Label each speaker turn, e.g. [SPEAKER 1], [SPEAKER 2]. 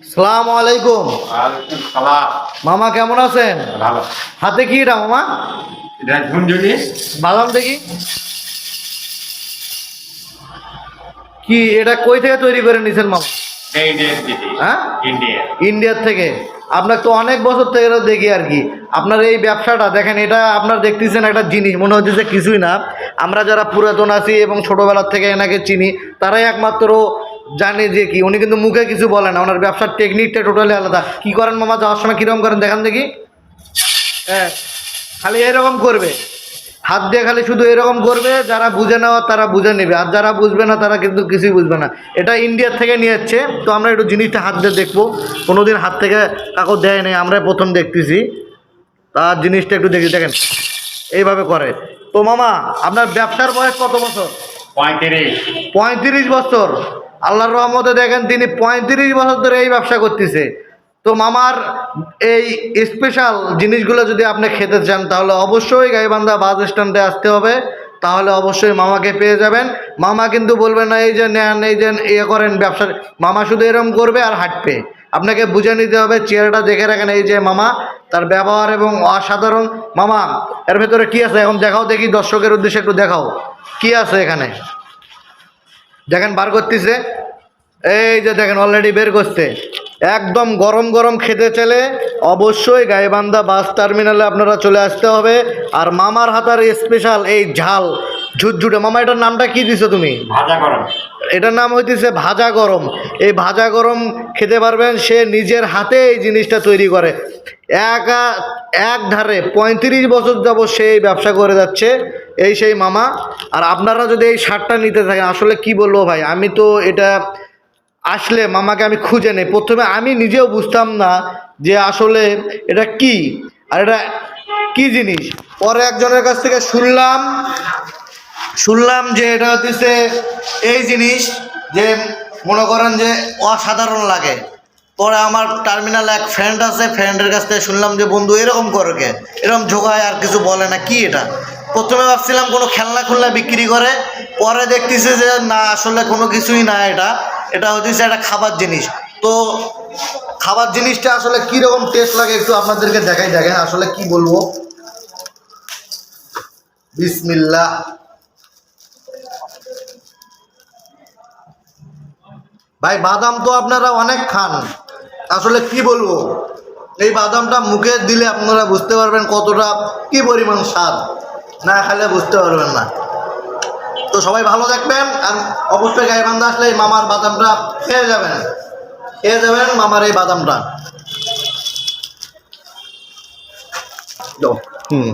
[SPEAKER 1] সালাম আলাইকুম। মামা কেমন আছেন? হাতে কি এটা মামা? বাদাম দেখি কি? এটা কই থেকে তৈরি করে নিছেন মামা? হ্যাঁ? ইন্ডিয়ার থেকে। আপনার তো অনেক বছর থেকে দেখি আর কি। আপনার এই ব্যবসাটা দেখেন এটা আপনার দেখতেছেন একটা জিনিস মনে হচ্ছে যে কিছুই না। আমরা যারা পুরাতন আছি এবং ছোটোবেলার থেকে এনাকে চিনি তারাই একমাত্র জানে যে কি উনি কিন্তু মুখে কিছু বলে না ওনার ব্যবসার টেকনিকটা টোটালি আলাদা। কি করেন মামা যাওয়ার সময় কীরকম করেন দেখান দেখি। হ্যাঁ খালি এরকম করবে। হাত দিয়ে খালি শুধু এরকম করবে যারা বুঝে নেওয়া তারা বুঝে নেবে। আর যারা বুঝবে না তারা কিন্তু কিছুই বুঝবে না। এটা ইন্ডিয়ার থেকে নিয়ে যাচ্ছে তো আমরা একটু জিনিসটা হাত দিয়ে দেখব। কোনোদিন হাত থেকে কাকু দেয় নেই আমরা প্রথম দেখতেছি। তার জিনিসটা একটু দেখি দেখেন। এইভাবে করে। তো মামা আপনার ব্যবসার বয়স কত বছর?
[SPEAKER 2] পঁয়ত্রিশ।
[SPEAKER 1] পঁয়ত্রিশ বছর। আল্লাহর রহমতে দেখেন তিনি পঁয়ত্রিশ বছর ধরে এই ব্যবসা করতেছে। তো মামার এই স্পেশাল জিনিসগুলো যদি আপনি খেতে চান, তাহলে অবশ্যই গাইবান্ধা বাস স্ট্যান্ডে আসতে হবে। তাহলে অবশ্যই মামাকে পেয়ে যাবেন। মামা কিন্তু বলবে না, এই যে নেন, এই যে ইয়ে করেন ব্যবসা মামা শুধু এরকম করবে আর হাঁটবে। আপনাকে বুঝে নিতে হবে চেয়ারটা দেখে রাখেন এই যে মামা, তার ব্যবহার এবং অসাধারণ। মামা, এর ভেতরে কি আছে? এখন দেখাও দেখি, দর্শকের উদ্দেশ্যে একটু দেখাও। কি আছে এখানে? দেখেন, বার করতেছে। এই যে দেখেন অলরেডি বের করছে। একদম গরম গরম খেতে চলে অবশ্যই গাইবান্ধা বাস টার্মিনালে আপনারা চলে আসতে হবে। আর মামার হাতার স্পেশাল এই ঝাল ঝুটঝুটে মামা এটার নামটা কি দিছো তুমি?
[SPEAKER 2] ভাজা গরম।
[SPEAKER 1] এটার নাম হইতেছে ভাজা গরম। এই ভাজা গরম খেতে পারবেন সে নিজের হাতে এই জিনিসটা তৈরি করে। একা এক ধারে পঁয়ত্রিশ বছর যাব সেই ব্যবসা করে যাচ্ছে এই সেই মামা। আর আপনারা যদি এই শার্টটা নিতে থাকেন আসলে কি বলব ভাই? আমি তো এটা আসলে মামাকে আমি খুঁজে নেই। প্রথমে আমি নিজেও বুঝতাম না যে আসলে এটা কি আর এটা কি জিনিস। পরে একজনের কাছ থেকে শুনলাম শুনলাম যে এটা হচ্ছে এই জিনিস যে মনে করেন যে অসাধারণ লাগে। পরে আমার টার্মিনাল এক ফ্রেন্ড আছে ফ্রেন্ডের কাছ থেকে শুনলাম যে, বন্ধু, এরকম করে কে? এরকম ঝোঁকায় আর কিছু বলে না, কি এটা? প্রথমে ভাবছিলাম কোনো খেলনা খুলনা বিক্রি করে, পরে দেখতেছি যে না, আসলে কোনো কিছুই না এটা। এটা হচ্ছে একটা খাবার জিনিস। তো খাবার জিনিসটা আসলে কীরকম টেস্ট লাগে একটু আপনাদেরকে দেখাই, দেখেন আসলে কি বলব। বিসমিল্লা ভাই, বাদাম তো আপনারা অনেক খান। আসলে কি বলব? এই বাদামটা মুখে দিলে আপনারা বুঝতে পারবেন কতটা কি পরিমাণ স্বাদ। না খেলে বুঝতে পারবেন না। তো সবাই ভালো দেখবেন আর অবশ্যই গায়ে বান্ধা আসলে মামার বাদামটা খেয়ে যাবেন। খেয়ে যাবেন মামার এই বাদামটা। হুম।